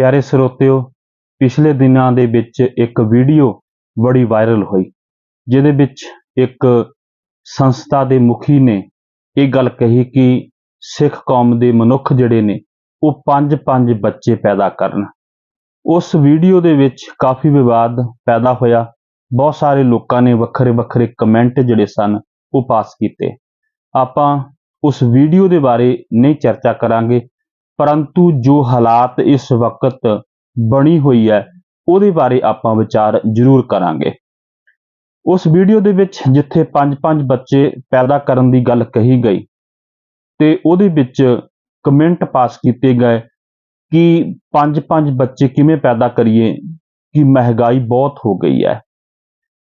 ਪਿਆਰੇ ਸਰੋਤਿਓ, ਪਿਛਲੇ ਦਿਨਾਂ ਦੇ ਵਿੱਚ ਇੱਕ ਵੀਡੀਓ ਬੜੀ ਵਾਇਰਲ ਹੋਈ, ਜਿਹਦੇ ਵਿੱਚ ਇੱਕ ਸੰਸਥਾ ਦੇ ਮੁਖੀ ਨੇ ਇਹ ਗੱਲ ਕਹੀ ਕਿ ਸਿੱਖ ਕੌਮ ਦੇ ਮਨੁੱਖ ਜਿਹੜੇ ਨੇ, ਉਹ ਪੰਜ ਪੰਜ ਬੱਚੇ ਪੈਦਾ ਕਰਨ। ਉਸ ਵੀਡੀਓ ਦੇ ਵਿੱਚ ਕਾਫੀ ਵਿਵਾਦ ਪੈਦਾ ਹੋਇਆ, ਬਹੁਤ ਸਾਰੇ ਲੋਕਾਂ ਨੇ ਵੱਖਰੇ ਵੱਖਰੇ ਕਮੈਂਟ ਜਿਹੜੇ ਸਨ, ਉਹ ਪਾਸ ਕੀਤੇ। ਆਪਾਂ ਉਸ ਵੀਡੀਓ ਦੇ ਬਾਰੇ ਨਹੀਂ ਚਰਚਾ ਕਰਾਂਗੇ ਪਰੰਤੂ ਜੋ ਹਾਲਾਤ ਇਸ ਵਕਤ ਬਣੀ ਹੋਈ ਹੈ, ਉਹਦੇ ਬਾਰੇ ਆਪਾਂ ਵਿਚਾਰ ਜ਼ਰੂਰ ਕਰਾਂਗੇ। ਉਸ ਵੀਡੀਓ ਦੇ ਵਿੱਚ ਜਿੱਥੇ ਪੰਜ ਪੰਜ ਬੱਚੇ ਪੈਦਾ ਕਰਨ ਦੀ ਗੱਲ ਕਹੀ ਗਈ ਤੇ ਉਹਦੇ ਵਿੱਚ ਕਮੈਂਟ ਪਾਸ ਕੀਤੇ ਗਏ ਕਿ ਪੰਜ ਪੰਜ ਬੱਚੇ ਕਿਵੇਂ ਪੈਦਾ ਕਰੀਏ ਕਿ ਮਹਿੰਗਾਈ ਬਹੁਤ ਹੋ ਗਈ ਹੈ।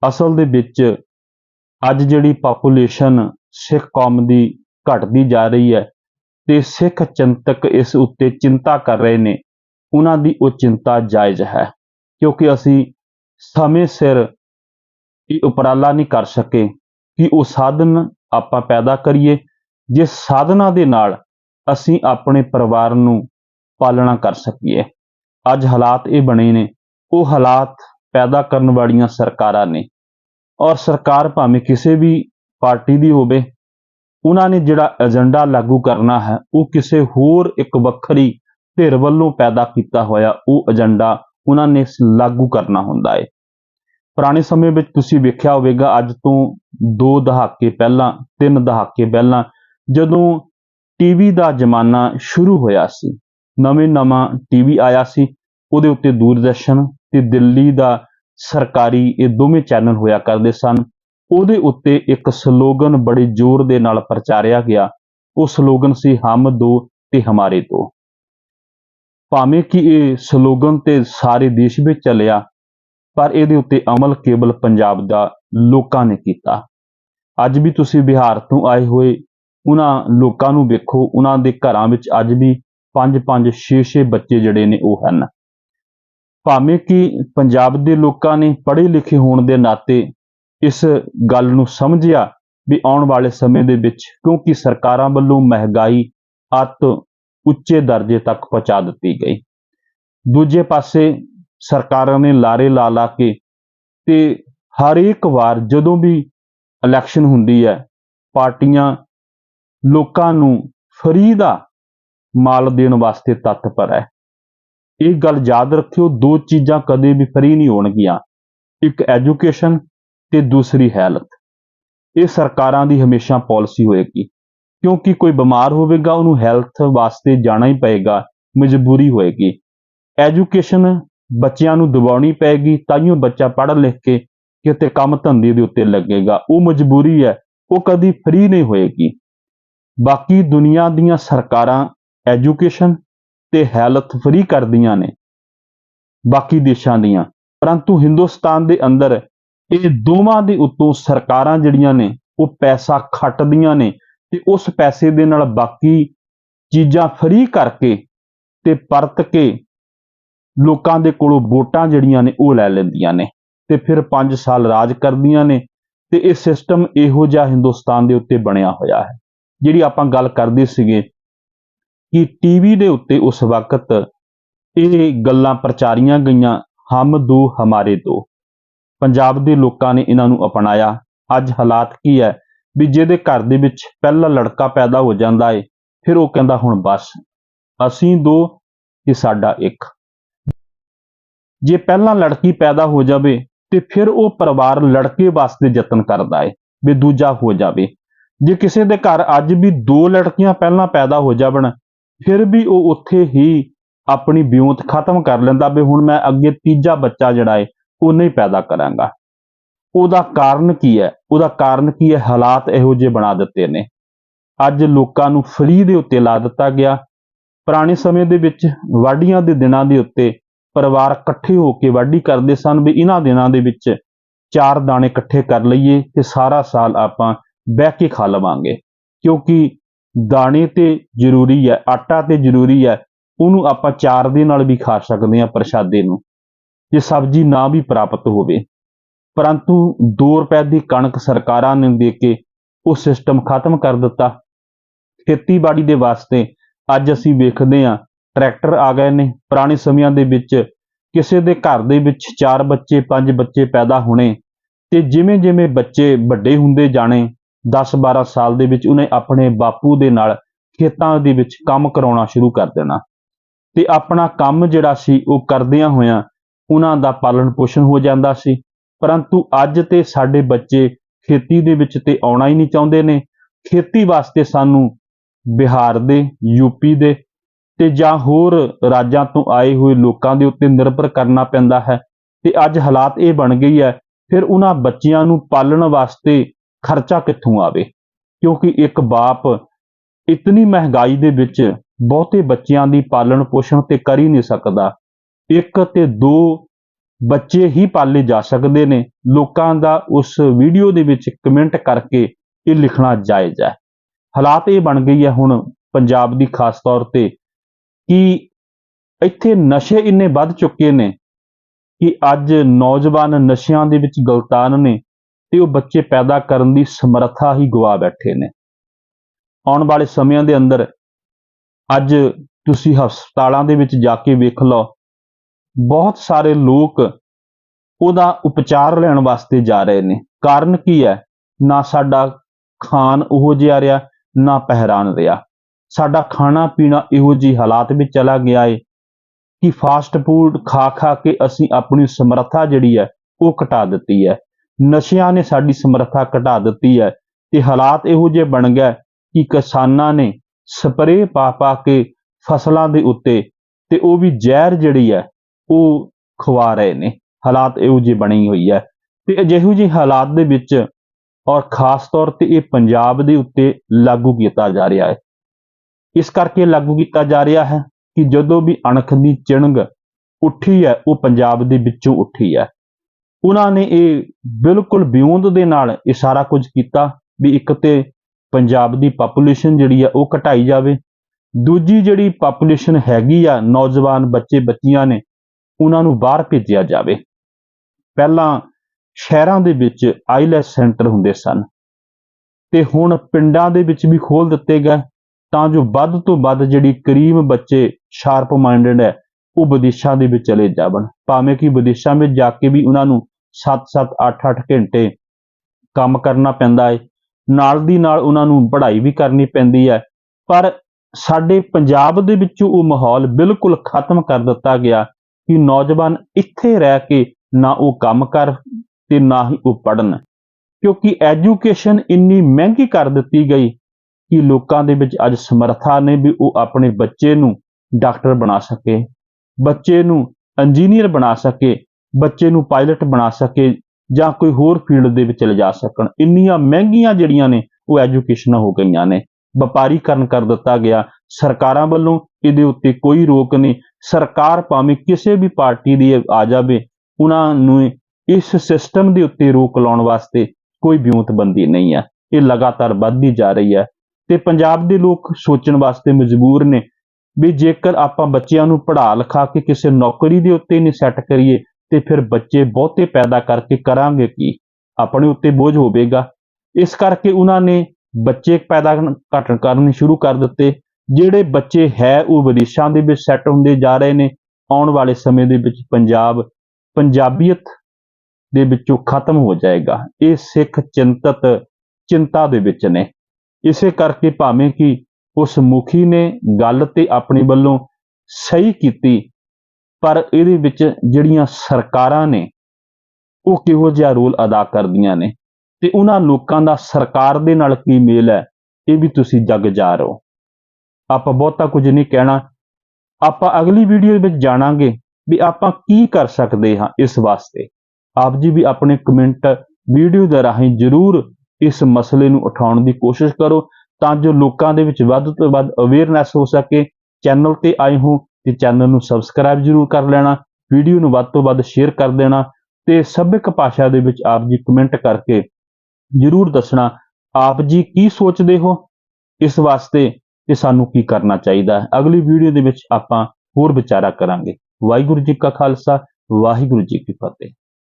ਅਸਲ ਦੇ ਵਿੱਚ ਅੱਜ ਜਿਹੜੀ ਪਾਪੂਲੇਸ਼ਨ ਸਿੱਖ ਕੌਮ ਦੀ ਘਟਦੀ ਜਾ ਰਹੀ ਹੈ ਤੇ ਸਿੱਖ ਚਿੰਤਕ ਇਸ ਉੱਤੇ ਚਿੰਤਾ ਕਰ ਰਹੇ ਨੇ। ਉਹਨਾਂ ਦੀ ਉਹ ਚਿੰਤਾ ਜਾਇਜ਼ ਹੈ, ਕਿਉਂਕਿ ਅਸੀਂ ਸਮੇਂ ਸਿਰ ਇਹ ਉਪਰਾਲਾ ਨਹੀਂ ਕਰ ਸਕੇ ਕਿ ਉਹ ਸਾਧਨ ਆਪਾਂ ਪੈਦਾ ਕਰੀਏ। ਜਿਸ ਸਾਧਨਾਂ ਦੇ ਨਾਲ ਅਸੀਂ ਆਪਣੇ ਪਰਿਵਾਰ ਨੂੰ ਪਾਲਣਾ ਕਰ ਸਕੀਏ। ਅੱਜ ਹਾਲਾਤ ਇਹ ਬਣੇ ਨੇ, ਉਹ ਹਾਲਾਤ ਪੈਦਾ ਕਰਨ ਵਾਲੀਆਂ ਸਰਕਾਰਾਂ ਨੇ। ਔਰ ਸਰਕਾਰ ਭਾਵੇਂ ਕਿਸੇ ਵੀ ਪਾਰਟੀ ਦੀ ਹੋਵੇ ਉਹਨਾਂ ਨੇ ਜਿਹੜਾ ਏਜੰਡਾ ਲਾਗੂ ਕਰਨਾ ਹੈ, ਉਹ ਕਿਸੇ ਹੋਰ ਇੱਕ ਵੱਖਰੀ ਧਿਰ ਵੱਲੋਂ ਪੈਦਾ ਕੀਤਾ ਹੋਇਆ ਉਹ ਏਜੰਡਾ ਉਹਨਾਂ ਨੇ ਲਾਗੂ ਕਰਨਾ ਹੁੰਦਾ ਹੈ ਪੁਰਾਣੇ ਸਮੇਂ ਵਿੱਚ ਤੁਸੀਂ ਵੇਖਿਆ ਹੋਵੇਗਾ, ਅੱਜ ਤੋਂ ਦੋ ਦਹਾਕੇ ਪਹਿਲਾਂ, ਤਿੰਨ ਦਹਾਕੇ ਪਹਿਲਾਂ ਜਦੋਂ ਟੀਵੀ ਦਾ ਜ਼ਮਾਨਾ ਸ਼ੁਰੂ ਹੋਇਆ ਸੀ, ਨਵੇਂ ਨਵਾਂ ਟੀਵੀ ਆਇਆ ਸੀ, ਉਹਦੇ ਉੱਤੇ ਦੂਰਦਰਸ਼ਨ ਤੇ ਦਿੱਲੀ ਦਾ ਸਰਕਾਰੀ ਇਹ ਦੋਵੇਂ ਚੈਨਲ ਹੋਇਆ ਕਰਦੇ ਸਨ। ਉਹਦੇ ਉੱਤੇ ਇੱਕ ਸਲੋਗਨ ਬੜੇ ਜ਼ੋਰ ਦੇ ਨਾਲ ਪ੍ਰਚਾਰਿਆ ਗਿਆ। ਉਹ ਸਲੋਗਨ ਸੀ, ਹਮ ਦੋ ਤੇ ਹਮਾਰੇ ਦੋ। ਭਾਵੇਂ ਕਿ ਇਹ ਸਲੋਗਨ ਤੇ ਸਾਰੇ ਦੇਸ਼ ਵਿੱਚ ਚੱਲਿਆ, ਪਰ ਇਹਦੇ ਉੱਤੇ ਅਮਲ ਕੇਵਲ ਪੰਜਾਬ ਦਾ ਲੋਕਾਂ ਨੇ ਕੀਤਾ। ਅੱਜ ਵੀ ਤੁਸੀਂ ਬਿਹਾਰ ਤੋਂ ਆਏ ਹੋਏ, ਉਹਨਾਂ ਲੋਕਾਂ ਨੂੰ ਵੇਖੋ, ਉਹਨਾਂ ਦੇ ਘਰਾਂ ਵਿੱਚ ਅੱਜ ਵੀ ਪੰਜ ਪੰਜ, ਛੇ ਛੇ ਬੱਚੇ ਜਿਹੜੇ ਨੇ ਉਹ ਹਨ। ਭਾਵੇਂ ਕਿ ਪੰਜਾਬ ਦੇ ਲੋਕਾਂ ਨੇ ਪੜ੍ਹੇ ਲਿਖੇ ਹੋਣ ਦੇ ਨਾਤੇ ਇਸ ਗੱਲ ਨੂੰ ਸਮਝਿਆ ਵੀ ਆਉਣ ਵਾਲੇ ਸਮੇਂ ਦੇ ਵਿੱਚ ਕਿਉਂਕਿ ਸਰਕਾਰਾਂ ਵੱਲੋਂ ਮਹਿੰਗਾਈ ਅਤ ਉੱਚੇ ਦਰਜੇ ਤੱਕ ਪਹੁੰਚਾ ਦਿੱਤੀ ਗਈ। ਦੂਜੇ ਪਾਸੇ ਸਰਕਾਰਾਂ ਨੇ ਲਾਰੇ ਲਾ ਲਾ ਕੇ ਤੇ ਹਰੇਕ ਵਾਰ ਜਦੋਂ ਵੀ ਇਲੈਕਸ਼ਨ ਹੁੰਦੀ ਹੈ, ਪਾਰਟੀਆਂ ਲੋਕਾਂ ਨੂੰ ਫਰੀ ਦਾ ਮਾਲ ਦੇਣ ਵਾਸਤੇ ਤਤਪਰ ਹੈ। ਇਹ ਗੱਲ ਯਾਦ ਰੱਖਿਓ, ਦੋ ਚੀਜ਼ਾਂ ਕਦੇ ਵੀ ਫਰੀ ਨਹੀਂ ਹੋਣਗੀਆਂ। ਇੱਕ ਐਜੂਕੇਸ਼ਨ ਤੇ ਦੂਸਰੀ ਹੈਲਥ। ਇਹ ਸਰਕਾਰਾਂ ਦੀ ਹਮੇਸ਼ਾ ਪਾਲਿਸੀ ਹੋਏਗੀ, ਕਿਉਂਕਿ ਕੋਈ ਬਿਮਾਰ ਹੋਵੇਗਾ, ਉਹਨੂੰ ਹੈਲਥ ਵਾਸਤੇ ਜਾਣਾ ਹੀ ਪਏਗਾ, ਮਜਬੂਰੀ ਹੋਏਗੀ। ਐਜੂਕੇਸ਼ਨ ਬੱਚਿਆਂ ਨੂੰ ਦਿਵਾਉਣੀ ਪਏਗੀ ਤਾਈਓ ਬੱਚਾ ਪੜ੍ਹ ਲਿਖ ਕੇ ਕਿਤੇ ਕੰਮ ਧੰਦੇ ਦੇ ਉੱਤੇ ਲੱਗੇਗਾ। ਉਹ ਮਜਬੂਰੀ ਹੈ, ਉਹ ਕਦੀ ਫ੍ਰੀ ਨਹੀਂ ਹੋਏਗੀ। ਬਾਕੀ ਦੁਨੀਆ ਦੀਆਂ ਸਰਕਾਰਾਂ ਐਜੂਕੇਸ਼ਨ ਤੇ ਹੈਲਥ ਫ੍ਰੀ ਕਰਦੀਆਂ ਨੇ, ਬਾਕੀ ਦੇਸ਼ਾਂ ਦੀਆਂ। ਪਰੰਤੂ ਹਿੰਦੁਸਤਾਨ ਦੇ ਅੰਦਰ ਇਹ ਦੋਵਾਂ ਦੇ ਉੱਤੋਂ ਸਰਕਾਰਾਂ ਜਿਹੜੀਆਂ ਨੇ, ਉਹ ਪੈਸਾ ਖੱਟਦੀਆਂ ਨੇ ਤੇ ਉਸ ਪੈਸੇ ਦੇ ਨਾਲ ਬਾਕੀ ਚੀਜ਼ਾਂ ਫਰੀ ਕਰਕੇ ਤੇ ਪਰਤ ਕੇ ਲੋਕਾਂ ਦੇ ਕੋਲੋਂ ਵੋਟਾਂ ਜਿਹੜੀਆਂ ਨੇ, ਉਹ ਲੈ ਲੈਂਦੀਆਂ ਨੇ ਤੇ ਫਿਰ 5 ਸਾਲ ਰਾਜ ਕਰਦੀਆਂ ਨੇ ਤੇ ਇਹ ਸਿਸਟਮ ਇਹੋ ਜਿਹਾ ਹਿੰਦੁਸਤਾਨ ਦੇ ਉੱਤੇ ਬਣਿਆ ਹੋਇਆ ਹੈ। ਜਿਹੜੀ ਆਪਾਂ ਗੱਲ ਕਰਦੇ ਸੀਗੇ ਕਿ ਟੀਵੀ ਦੇ ਉੱਤੇ ਉਸ ਵਕਤ ਇਹ ਗੱਲਾਂ ਪ੍ਰਚਾਰੀਆਂ ਗਈਆਂ, ਹਮ ਦੋ, ਹਮਾਰੇ ਦੋ। ਪੰਜਾਬ ਦੇ ਲੋਕਾਂ ਨੇ ਇਹਨਾਂ ਨੂੰ ਅਪਣਾਇਆ। ਅੱਜ ਹਾਲਾਤ ਕੀ ਹੈ? ਵੀ ਜਿਹਦੇ ਘਰ ਦੇ ਵਿੱਚ ਪਹਿਲਾ ਲੜਕਾ ਪੈਦਾ ਹੋ ਜਾਂਦਾ ਏ, ਫਿਰ ਉਹ ਕਹਿੰਦਾ ਹੁਣ ਬਸ। ਅਸੀਂ ਦੋ ਕਿ ਸਾਡਾ ਇੱਕ। ਜੇ ਪਹਿਲਾਂ ਲੜਕੀ ਪੈਦਾ ਹੋ ਜਾਵੇ, ਤੇ ਫਿਰ ਉਹ ਪਰਿਵਾਰ ਲੜਕੇ ਵਾਸਤੇ ਯਤਨ ਕਰਦਾ ਏ, ਵੀ ਦੂਜਾ ਹੋ ਜਾਵੇ। ਜੇ ਕਿਸੇ ਦੇ ਘਰ ਅੱਜ ਵੀ ਦੋ ਲੜਕੀਆਂ ਪਹਿਲਾਂ ਪੈਦਾ ਹੋ ਜਾਵਣ, ਫਿਰ ਵੀ ਉਹ ਉੱਥੇ ਹੀ ਆਪਣੀ ਵਿਉਂਤ ਖਤਮ ਕਰ ਲੈਂਦਾ ਵੀ ਹੁਣ ਮੈਂ ਅੱਗੇ ਤੀਜਾ ਬੱਚਾ ਜਿਹੜਾ ਏ ਉਹ ਨਹੀਂ ਪੈਦਾ ਕਰਾਂਗਾ। ਉਹਦਾ ਕਾਰਨ ਕੀ ਹੈ? ਉਹਦਾ ਕਾਰਨ ਕੀ ਹੈ? ਹਾਲਾਤ ਇਹੋ ਜਿਹੇ ਬਣਾ ਦਿੱਤੇ ਨੇ। ਅੱਜ ਲੋਕਾਂ ਨੂੰ ਫਰੀ ਦੇ ਉੱਤੇ ਲਾ ਦਿੱਤਾ ਗਿਆ। ਪੁਰਾਣੇ ਸਮੇਂ ਦੇ ਵਿੱਚ ਵਾਢੀਆਂ ਦੇ ਦਿਨਾਂ ਦੇ ਉੱਤੇ ਪਰਿਵਾਰ ਇਕੱਠੇ ਹੋ ਕੇ ਵਾਢੀ ਕਰਦੇ ਸਨ ਵੀ ਇਹਨਾਂ ਦਿਨਾਂ ਦੇ ਵਿੱਚ ਚਾਰ ਦਾਣੇ ਇਕੱਠੇ ਕਰ ਲਈਏ ਤੇ ਸਾਰਾ ਸਾਲ ਆਪਾਂ ਬਹਿ ਕੇ ਖਾ ਲਵਾਂਗੇ। ਕਿਉਂਕਿ ਦਾਣੇ ਤੇ ਜ਼ਰੂਰੀ ਹੈ, ਆਟਾ ਤੇ ਜ਼ਰੂਰੀ ਹੈ, ਉਹਨੂੰ ਆਪਾਂ ਚਾਰ ਦੇ ਨਾਲ ਵੀ ਖਾ ਸਕਦੇ ਹਾਂ ਪ੍ਰਸ਼ਾਦੇ ਨੂੰ। ਜੇ ਸਬਜ਼ੀ ਨਾ ਵੀ ਪ੍ਰਾਪਤ ਹੋਵੇ। ਪਰੰਤੂ 2 ਰੁਪਏ ਦੀ ਕਣਕ ਸਰਕਾਰਾਂ ਨੇ ਦੇ ਕੇ ਉਹ ਸਿਸਟਮ ਖਤਮ ਕਰ ਦਿੱਤਾ। ਖੇਤੀਬਾੜੀ ਦੇ ਵਾਸਤੇ ਅੱਜ ਅਸੀਂ ਵੇਖਦੇ ਹਾਂ, ਟਰੈਕਟਰ ਆ ਗਏ ਨੇ। ਪੁਰਾਣੇ ਸਮਿਆਂ ਦੇ ਵਿੱਚ ਕਿਸੇ ਦੇ ਘਰ ਦੇ ਵਿੱਚ ਚਾਰ ਬੱਚੇ, ਪੰਜ ਬੱਚੇ ਪੈਦਾ ਹੋਣੇ ਤੇ ਜਿਵੇਂ ਜਿਵੇਂ ਬੱਚੇ ਵੱਡੇ ਹੁੰਦੇ ਜਾਣੇ 10-12 ਸਾਲ ਦੇ ਵਿੱਚ ਉਹਨੇ ਆਪਣੇ ਬਾਪੂ ਦੇ ਨਾਲ ਖੇਤਾਂ ਦੇ ਵਿੱਚ ਕੰਮ ਕਰਾਉਣਾ ਸ਼ੁਰੂ ਕਰ ਦੇਣਾ। ਤੇ ਆਪਣਾ ਕੰਮ ਜਿਹੜਾ ਸੀ ਉਹ ਕਰਦਿਆਂ ਹੋਇਆਂ ਉਹਨਾਂ ਦਾ ਪਾਲਣ ਪੋਸ਼ਣ ਹੋ ਜਾਂਦਾ ਸੀ। ਪਰੰਤੂ ਅੱਜ ਤੇ ਸਾਡੇ ਬੱਚੇ ਖੇਤੀ ਦੇ ਵਿੱਚ ਤੇ ਆਉਣਾ ਹੀ ਨਹੀਂ ਚਾਹੁੰਦੇ ਨੇ। ਖੇਤੀ ਵਾਸਤੇ ਸਾਨੂੰ ਬਿਹਾਰ ਦੇ ਯੂਪੀ ਦੇ ਤੇ ਜਾਂ ਹੋਰ ਰਾਜਾਂ ਤੋਂ ਆਏ ਹੋਏ ਲੋਕਾਂ ਦੇ ਉੱਤੇ ਨਿਰਭਰ ਕਰਨਾ ਪੈਂਦਾ ਹੈ। ਤੇ ਅੱਜ ਹਾਲਾਤ ਇਹ ਬਣ ਗਈ ਹੈ, ਫਿਰ ਉਹਨਾਂ ਬੱਚਿਆਂ ਨੂੰ ਪਾਲਣ ਵਾਸਤੇ ਖਰਚਾ ਕਿੱਥੋਂ ਆਵੇ? ਕਿਉਂਕਿ ਇੱਕ ਬਾਪ ਇਤਨੀ ਮਹਿੰਗਾਈ ਦੇ ਵਿੱਚ ਬਹੁਤੇ ਬੱਚਿਆਂ ਦੀ ਪਾਲਣ ਪੋਸ਼ਣ ਤੇ ਕਰ ਹੀ ਨਹੀਂ ਸਕਦਾ। ਇੱਕ ਤੇ ਦੋ ਬੱਚੇ ਹੀ ਪਾਲੇ ਜਾ ਸਕਦੇ ਨੇ। ਲੋਕਾਂ ਦਾ ਉਸ ਵੀਡੀਓ ਦੇ ਵਿੱਚ ਕਮੈਂਟ ਕਰਕੇ ਇਹ ਲਿਖਣਾ ਜਾਇਜ਼ ਹੈ। ਹਾਲਾਤ ਇਹ ਬਣ ਗਈ ਹੈ ਹੁਣ ਪੰਜਾਬ ਦੀ ਖਾਸ ਤੌਰ ਤੇ ਕਿ ਇੱਥੇ ਨਸ਼ੇ ਇੰਨੇ ਵੱਧ ਚੁੱਕੇ ਨੇ ਕਿ ਅੱਜ ਨੌਜਵਾਨ ਨਸ਼ਿਆਂ ਦੇ ਵਿੱਚ ਗਲਤਾਨ ਨੇ ਤੇ ਉਹ ਬੱਚੇ ਪੈਦਾ ਕਰਨ ਦੀ ਸਮਰੱਥਾ ਹੀ ਗਵਾ ਬੈਠੇ ਨੇ। ਆਉਣ ਵਾਲੇ ਸਮਿਆਂ ਦੇ ਅੰਦਰ ਅੱਜ ਤੁਸੀਂ ਹਸਪਤਾਲਾਂ ਦੇ ਵਿੱਚ ਜਾ ਕੇ ਵੇਖ ਲਓ ਬਹੁਤ ਸਾਰੇ ਲੋਕ ਉਹਦਾ ਉਪਚਾਰ ਲੈਣ ਵਾਸਤੇ ਜਾ ਰਹੇ ਨੇ। ਕਾਰਨ ਕੀ ਹੈ? ਨਾ ਸਾਡਾ ਖਾਣ ਉਹੋ ਜਿਹਾ ਰਿਹਾ, ਨਾ ਪਹਿਰਾਨ ਰਿਹਾ। ਸਾਡਾ ਖਾਣਾ ਪੀਣਾ ਇਹੋ ਜਿਹੀ ਹਾਲਾਤ ਵਿੱਚ ਚਲਾ ਗਿਆ ਏ ਕਿ ਫਾਸਟ ਫੂਡ ਖਾ ਖਾ ਕੇ ਅਸੀਂ ਆਪਣੀ ਸਮਰੱਥਾ ਜਿਹੜੀ ਹੈ ਉਹ ਘਟਾ ਦਿੱਤੀ ਹੈ। ਨਸ਼ਿਆਂ ਨੇ ਸਾਡੀ ਸਮਰੱਥਾ ਘਟਾ ਦਿੱਤੀ ਹੈ ਤੇ ਹਾਲਾਤ ਇਹੋ ਜਿਹੇ ਬਣ ਗਏ ਕਿ ਕਿਸਾਨਾਂ ਨੇ ਸਪਰੇਅ ਪਾ ਪਾ ਕੇ ਫਸਲਾਂ ਦੇ ਉੱਤੇ ਤੇ ਉਹ ਵੀ ਜ਼ਹਿਰ ਜਿਹੜੀ ਹੈ ਉਹ ਖਵਾ ਰਹੇ ਨੇ। ਹਾਲਾਤ ਇਹੋ ਜਿਹੇ ਬਣੀ ਹੋਈ ਹੈ। ਤੇ ਅਜਿਹੋ ਜਿਹੇ ਹਾਲਾਤ ਦੇ ਵਿੱਚ ਔਰ ਖਾਸ ਤੌਰ ਤੇ ਇਹ ਪੰਜਾਬ ਦੇ ਉੱਤੇ ਲਾਗੂ ਕੀਤਾ ਜਾ ਰਿਹਾ ਹੈ। ਇਸ ਕਰਕੇ ਲਾਗੂ ਕੀਤਾ ਜਾ ਰਿਹਾ ਹੈ ਕਿ ਜਦੋਂ ਵੀ ਅਣਖ ਦੀ ਚਿਣਗ ਉੱਠੀ ਹੈ, ਉਹ ਪੰਜਾਬ ਦੇ ਵਿੱਚੋਂ ਉੱਠੀ ਹੈ। ਉਹਨਾਂ ਨੇ ਇਹ ਬਿਲਕੁਲ ਬਿਉਂਦ ਦੇ ਨਾਲ ਇਹ ਸਾਰਾ ਕੁਝ ਕੀਤਾ ਵੀ ਇੱਕ ਤੇ ਪੰਜਾਬ ਦੀ ਪਾਪੂਲੇਸ਼ਨ ਜਿਹੜੀ ਆ ਉਹ ਘਟਾਈ ਜਾਵੇ। ਦੂਜੀ ਜਿਹੜੀ ਪਾਪੂਲੇਸ਼ਨ ਹੈਗੀ ਆ, ਨੌਜਵਾਨ ਬੱਚੇ ਬੱਚੀਆਂ ਨੇ ਉਹਨਾਂ ਨੂੰ ਬਾਹਰ ਭੇਜਿਆ ਜਾਵੇ। ਪਹਿਲਾਂ ਸ਼ਹਿਰਾਂ ਦੇ ਵਿੱਚ ਆਈਲੈਸ ਸੈਂਟਰ ਹੁੰਦੇ ਸਨ ਤੇ ਹੁਣ ਪਿੰਡਾਂ ਦੇ ਵਿੱਚ ਵੀ ਖੋਲ ਦਿੱਤੇ ਗਏ ਤਾਂ ਜੋ ਵੱਧ ਤੋਂ ਵੱਧ ਜਿਹੜੀ ਕਰੀਮ ਬੱਚੇ ਸ਼ਾਰਪ ਮਾਈਂਡਡ ਹੈ, ਉਹ ਵਿਦੇਸ਼ਾਂ ਦੇ ਵਿੱਚ ਚਲੇ ਜਾਵਣ। ਭਾਵੇਂ ਕਿ ਵਿਦੇਸ਼ਾਂ ਵਿੱਚ ਜਾ ਕੇ ਵੀ ਉਹਨਾਂ ਨੂੰ 7-7 8-8 ਘੰਟੇ ਕੰਮ ਕਰਨਾ ਪੈਂਦਾ ਹੈ ਨਾਲ ਦੀ ਨਾਲ ਉਹਨਾਂ ਨੂੰ ਪੜ੍ਹਾਈ ਵੀ ਕਰਨੀ ਪੈਂਦੀ ਹੈ। ਪਰ ਸਾਡੇ ਪੰਜਾਬ ਦੇ ਵਿੱਚੋਂ ਉਹ ਮਾਹੌਲ ਬਿਲਕੁਲ ਖਤਮ ਕਰ ਦਿੱਤਾ ਗਿਆ। ਕਿ ਨੌਜਵਾਨ ਇੱਥੇ ਰਹਿ ਕੇ ਨਾ ਉਹ ਕੰਮ ਕਰ ਤੇ ਨਾ ਹੀ ਉਹ ਪੜਨ ਕਿਉਂਕਿ ਐਜੂਕੇਸ਼ਨ ਇੰਨੀ ਮਹਿੰਗੀ ਕਰ ਦਿੱਤੀ ਗਈ ਕਿ ਲੋਕਾਂ ਦੇ ਵਿੱਚ ਅੱਜ ਸਮਰੱਥਾ ਨੇ ਵੀ ਉਹ ਆਪਣੇ ਬੱਚੇ ਨੂੰ ਡਾਕਟਰ ਬਣਾ ਸਕੇ, ਬੱਚੇ ਨੂੰ ਇੰਜੀਨੀਅਰ ਬਣਾ ਸਕੇ, ਬੱਚੇ ਨੂੰ ਪਾਇਲਟ ਬਣਾ ਸਕੇ ਜਾਂ ਕੋਈ ਹੋਰ ਫੀਲਡ ਦੇ ਵਿੱਚ ਲਿਜਾ ਸਕਣ। ਇੰਨੀਆਂ ਮਹਿੰਗੀਆਂ ਜਿਹੜੀਆਂ ਨੇ ਉਹ ਐਜੂਕੇਸ਼ਨਾਂ ਹੋ ਗਈਆਂ ਨੇ। ਵਪਾਰੀਕਰਨ ਕਰ ਦਿੱਤਾ ਗਿਆ ਸਰਕਾਰਾਂ ਵੱਲੋਂ ਇਹਦੇ ਉੱਤੇ ਕੋਈ ਰੋਕ ਨਹੀਂ। ਸਰਕਾਰ ਭਾਵੇਂ ਕਿਸੇ ਵੀ ਪਾਰਟੀ ਦੀ ਆ ਜਾਵੇ, ਉਹਨਾਂ ਨੂੰ ਇਸ ਸਿਸਟਮ ਦੇ ਉੱਤੇ ਰੋਕ ਲਾਉਣ ਵਾਸਤੇ ਕੋਈ ਵਿਉਂਤਬੰਦੀ ਨਹੀਂ ਹੈ। ਇਹ ਲਗਾਤਾਰ ਵੱਧਦੀ ਜਾ ਰਹੀ ਹੈ ਤੇ ਪੰਜਾਬ ਦੇ ਲੋਕ ਸੋਚਣ ਵਾਸਤੇ ਮਜਬੂਰ ਨੇ ਵੀ ਜੇਕਰ ਆਪਾਂ ਬੱਚਿਆਂ ਨੂੰ ਪੜ੍ਹਾ ਲਿਖਾ ਕੇ ਕਿਸੇ ਨੌਕਰੀ ਦੇ ਉੱਤੇ ਨਹੀਂ ਸੈੱਟ ਕਰੀਏ, ਤੇ ਫਿਰ ਬੱਚੇ ਬਹੁਤੇ ਪੈਦਾ ਕਰਕੇ ਕਰਾਂਗੇ ਕੀ? ਆਪਣੇ ਉੱਤੇ ਬੋਝ ਹੋਵੇਗਾ। ਇਸ ਕਰਕੇ ਉਹਨਾਂ ਨੇ ਬੱਚੇ ਪੈਦਾ ਘਟਣ ਕਰਨੇ ਸ਼ੁਰੂ ਕਰ ਦਿੱਤੇ। ਜਿਹੜੇ ਬੱਚੇ ਹੈ ਉਹ ਵਿਦੇਸ਼ਾਂ ਦੇ ਵਿੱਚ ਸੈੱਟ ਹੁੰਦੇ ਜਾ ਰਹੇ ਨੇ, ਆਉਣ ਵਾਲੇ ਸਮੇਂ ਦੇ ਵਿੱਚ ਪੰਜਾਬ, ਪੰਜਾਬੀਅਤ ਦੇ ਵਿੱਚੋਂ ਖਤਮ ਹੋ ਜਾਏਗਾ। ਇਹ ਸਿੱਖ ਚਿੰਤਤ ਚਿੰਤਾ ਦੇ ਵਿੱਚ ਨੇ। ਇਸੇ ਕਰਕੇ ਭਾਵੇਂ ਕਿ ਉਸ ਮੁਖੀ ਨੇ ਗੱਲ ਤੇ ਆਪਣੇ ਵੱਲੋਂ ਸਹੀ ਕੀਤੀ, ਪਰ ਇਹਦੇ ਵਿੱਚ ਜਿਹੜੀਆਂ ਸਰਕਾਰਾਂ ਨੇ, ਉਹ ਕਿਹੋ ਜਿਹਾ ਰੋਲ ਅਦਾ ਕਰਦੀਆਂ ਨੇ? ਤੇ ਉਹਨਾਂ ਲੋਕਾਂ ਦਾ ਸਰਕਾਰ ਦੇ ਨਾਲ ਕੀ ਮੇਲ ਹੈ? ਇਹ ਵੀ ਤੁਸੀਂ ਜੱਗ ਜਾ ਰਹੋ ਆਪਾਂ ਬਹੁਤਾ ਕੁਝ ਨਹੀਂ ਕਹਿਣਾ। ਆਪਾਂ ਅਗਲੀ ਵੀਡੀਓ ਵਿੱਚ ਜਾਣਾਂਗੇ ਵੀ ਆਪਾਂ ਕੀ ਕਰ ਸਕਦੇ ਹਾਂ ਇਸ ਵਾਸਤੇ। ਆਪ ਜੀ ਵੀ ਆਪਣੇ ਕਮੈਂਟ ਵੀਡੀਓ ਦੇ ਰਾਹੀਂ ਜਰੂਰ ਇਸ ਮਸਲੇ ਨੂੰ ਉਠਾਉਣ ਦੀ ਕੋਸ਼ਿਸ਼ ਕਰੋ ਤਾਂ ਜੋ ਲੋਕਾਂ ਦੇ ਵਿੱਚ ਵੱਧ ਤੋਂ ਵੱਧ ਅਵੇਅਰਨੈਸ ਹੋ ਸਕੇ। ਚੈਨਲ ਤੇ ਆਏ ਹੋ ਤੇ ਚੈਨਲ ਨੂੰ ਸਬਸਕ੍ਰਾਈਬ ਜਰੂਰ ਕਰ ਲੈਣਾ ਵੀਡੀਓ ਨੂੰ ਵੱਧ ਤੋਂ ਵੱਧ ਸ਼ੇਅਰ ਕਰ ਦੇਣਾ ਤੇ ਸਭਿਕ ਭਾਸ਼ਾ ਦੇ ਵਿੱਚ ਆਪ ਜੀ ਕਮੈਂਟ ਕਰਕੇ ਜਰੂਰ ਦੱਸਣਾ। ਆਪ ਜੀ ਕੀ ਸੋਚਦੇ ਹੋ ਇਸ ਵਾਸਤੇ? ਤੇ ਸਾਨੂੰ ਕੀ ਕਰਨਾ ਚਾਹੀਦਾ ਹੈ। ਅਗਲੀ ਵੀਡੀਓ ਦੇ ਵਿੱਚ ਆਪਾਂ ਹੋਰ ਵਿਚਾਰਾ ਕਰਾਂਗੇ। ਵਾਹਿਗੁਰੂ ਜੀ ਕਾ ਖਾਲਸਾ, ਵਾਹਿਗੁਰੂ ਜੀ ਕੀ ਫਤਿਹ।